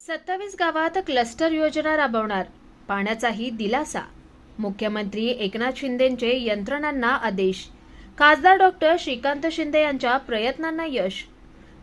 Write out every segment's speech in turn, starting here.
सत्तावीस गावात क्लस्टर योजना राबवणार. पाण्याचाही दिलासा. मुख्यमंत्री एकनाथ शिंदेंचे यंत्रणांना आदेश. खासदार डॉक्टर श्रीकांत शिंदे यांच्या प्रयत्नांना यश.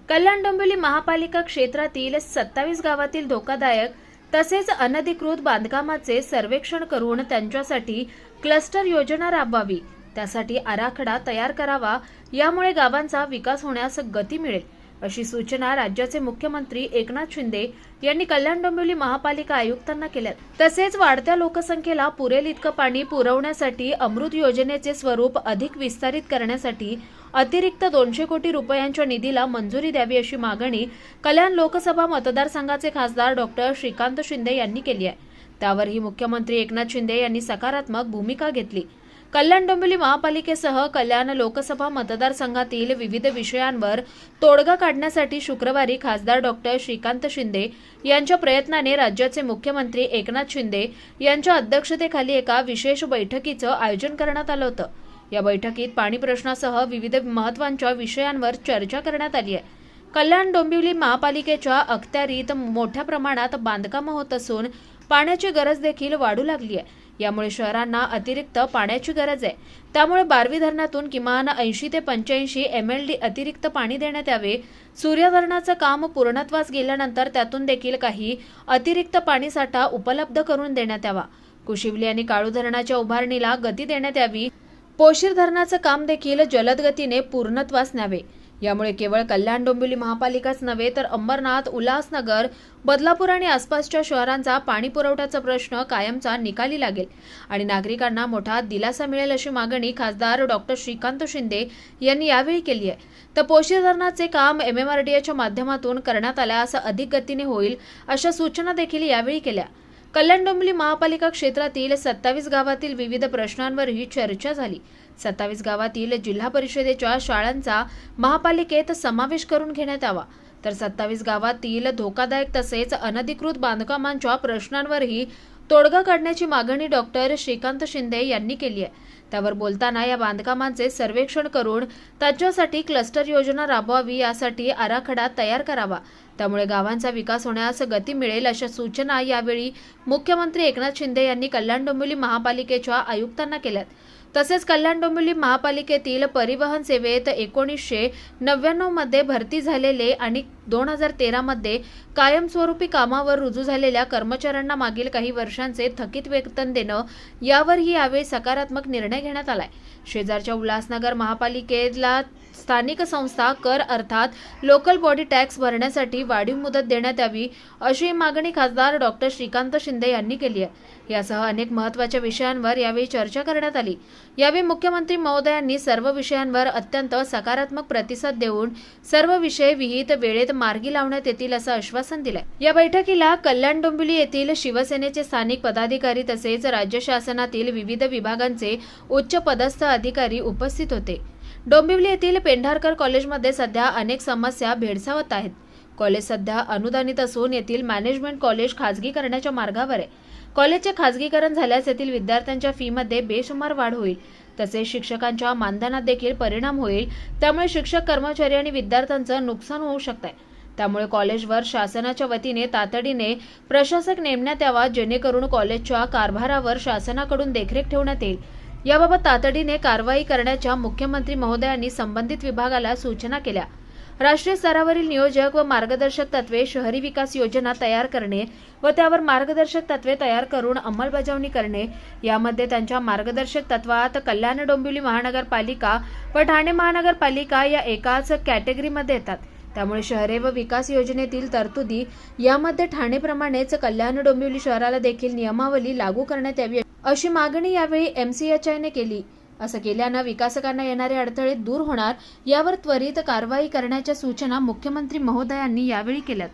कल्याण डोंबिवली महापालिका क्षेत्रातील सत्तावीस गावातील धोकादायक तसेच अनधिकृत बांधकामाचे सर्वेक्षण करून त्यांच्यासाठी क्लस्टर योजना राबवावी त्यासाठी आराखडा तयार करावा यामुळे गावांचा विकास होण्यास गती मिळेल अशी सूचना राज्याचे मुख्यमंत्री एकनाथ शिंदे यांनी कल्याण डोंबिवली महापालिका आयुक्तांना केल्या तसेच वाढत्या लोकसंख्येला पुरेल इतकं पाणी पुरवण्यासाठी अमृत योजनेचे स्वरूप अधिक विस्तारित करण्यासाठी अतिरिक्त दोनशे कोटी रुपयांच्या निधीला मंजुरी द्यावी अशी मागणी कल्याण लोकसभा मतदारसंघाचे खासदार डॉक्टर श्रीकांत शिंदे यांनी केली आहे. त्यावरही मुख्यमंत्री एकनाथ शिंदे यांनी सकारात्मक भूमिका घेतली. कल्याण डोंबिवली महापालिकेसह कल्याण लोकसभा मतदारसंघातील विविध विषयांवर तोडगा काढण्यासाठी शुक्रवारी खासदार डॉक्टर श्रीकांत शिंदे यांच्या प्रयत्नाने राज्याचे मुख्यमंत्री एकनाथ शिंदे यांच्या अध्यक्षतेखाली एका विशेष बैठकीचं आयोजन करण्यात आलं होतं. या बैठकीत पाणी प्रश्नासह विविध महत्वांच्या विषयांवर चर्चा करण्यात आली आहे. कल्याण डोंबिवली महापालिकेच्या अखत्यारीत मोठ्या प्रमाणात बांधकामं होत असून पाण्याची गरज देखील वाढू लागली आहे. यामुळे शहरांना अतिरिक्त पाण्याची गरज आहे. त्यामुळे बारवी धरणातून किमान ऐंशी ते पंच्याऐंशी एम एल डी अतिरिक्त पाणी देण्यात यावे. सूर्य धरणाचं काम पूर्णत्वास गेल्यानंतर त्यातून देखील काही अतिरिक्त पाणीसाठा उपलब्ध करून देण्यात यावा. कुशिवली आणि काळू धरणाच्या उभारणीला गती देण्यात यावी. पोशीर धरणाचं काम देखील जलदगतीने पूर्णत्वास न्यावे. यामुळे केवळ कल्याण डोंबिवली महापालिकाच नव्हे तर अंबरनाथ उल्हासनगर बदलापूर आणि आसपासच्या शहरांचा पाणी पुरवठ्याचा प्रश्न कायमचा निकाली लागेल. आणि नागरिकांना मोठा दिलासा मिळेल अशी मागणी खासदार डॉक्टर श्रीकांत शिंदे यांनी यावेळी केली आहे. तर पोशीर धरणाचे काम एमएमआरडीएच्या माध्यमातून करण्यात आल्यास अधिक गतीने होईल अशा सूचना देखील यावेळी केल्या. कल्याण डोंबिवली महापालिका क्षेत्रातील सत्तावीस गावातील विविध प्रश्नांवरही चर्चा झाली. सत्तावीस गावातील जिल्हा परिषदेच्या शाळांचा महापालिकेत समावेश करून घेण्यात यावा तर सत्तावीस गावातील धोकादायक तसेच अनधिकृत बांधकामांच्या प्रश्नांवरही तोडगा काढण्याची मागणी डॉक्टर श्रीकांत शिंदे यांनी केली आहे. त्यावर बोलताना या बांधकामांचे सर्वेक्षण करून त्यांच्यासाठी क्लस्टर योजना राबवावी यासाठी आराखडा तयार करावा. त्यामुळे गावांचा विकास होण्यास गती मिळेल अशा सूचना यावेळी मुख्यमंत्री एकनाथ शिंदे यांनी कल्याण डोंबिवली महापालिकेच्या आयुक्तांना केल्यात. तसेच कल्याण डोंबिवली महापालिकेतील परिवहन सेवेत एकोणीसशे नव्याण्णवमध्ये भरती झालेले आणि दोन हजार तेरामध्ये कायमस्वरूपी कामावर रुजू झालेल्या कर्मचाऱ्यांना मागील काही वर्षांचे थकीत वेतन देणं यावरही यावेळी सकारात्मक निर्णय निर्णय घेण्यात आलाय. शेजारच्या उल्हासनगर महापालिकेला स्थानिक संस्था कर अर्थात लोकल बॉडी टॅक्स भरण्यासाठी वाढीव मुदत देण्यात यावी अशी मागणी खासदार डॉक्टर श्रीकांत शिंदे यांनी केली आहे. यासह अनेक महत्त्वाच्या विषयांवर यावेळी चर्चा करण्यात आली. यावेळी मुख्यमंत्री महोदयांनी सर्व विषयांवर अत्यंत सकारात्मक प्रतिसाद देऊन सर्व विषय विहित वेळेत मार्गी लावण्यात येतील असं आश्वासन दिलंय. या बैठकीला कल्याण डोंबिवली येथील शिवसेनेचे स्थानिक पदाधिकारी तसेच राज्य शासनातील विविध विभागांचे उच्च पदस्थ अधिकारी उपस्थित होते. डोंबिवली येथील पेंढारकर कॉलेजमध्ये सध्या अनेक समस्या भेडसावत आहेत. कॉलेज सध्या अनुदानित असून येथील मॅनेजमेंट कॉलेज खाजगी करण्याच्या मार्गावर आहे. कॉलेजचे खाजगीकरण झाल्यास येथील विद्यार्थ्यांच्या फीमध्ये बेसुमार वाढ होईल. तसेच शिक्षकांच्या मानधनात देखील परिणाम होईल. त्यामुळे शिक्षक कर्मचारी आणि विद्यार्थ्यांचं नुकसान होऊ शकत आहे त्यामुळे कॉलेजवर शासनाच्या वतीने तातडीने प्रशासक नेमण्यात यावा जेणेकरून कॉलेजच्या कारभारावर शासनाकडून देखरेख ठेवण्यात येईल. याबाबत तातडीने कारवाई करण्याच्या मुख्यमंत्री महोदयांनी संबंधित विभागाला सूचना केल्या. राष्ट्रीय स्तरावरील नियोजक व मार्गदर्शक तत्वे शहरी विकास योजना तयार करणे व त्यावर मार्गदर्शक तत्वे तयार करून अंमलबजावणी करणे यामध्ये त्यांच्या मार्गदर्शक तत्वात कल्याण डोंबिवली महानगरपालिका व ठाणे महानगरपालिका या एकाच कॅटेगरीमध्ये येतात. त्यामुळे शहरे व विकास योजनेतील तरतुदी यामध्ये ठाणेप्रमाणेच कल्याण डोंबिवली शहराला देखील नियमावली लागू करण्यात यावी अशी मागणी यावेळी एमसीएचआयने केली. असं केल्यानं विकासकांना येणारे अडथळे दूर होणार यावर त्वरित कारवाई करण्याच्या सूचना मुख्यमंत्री महोदयांनी यावेळी केल्यात.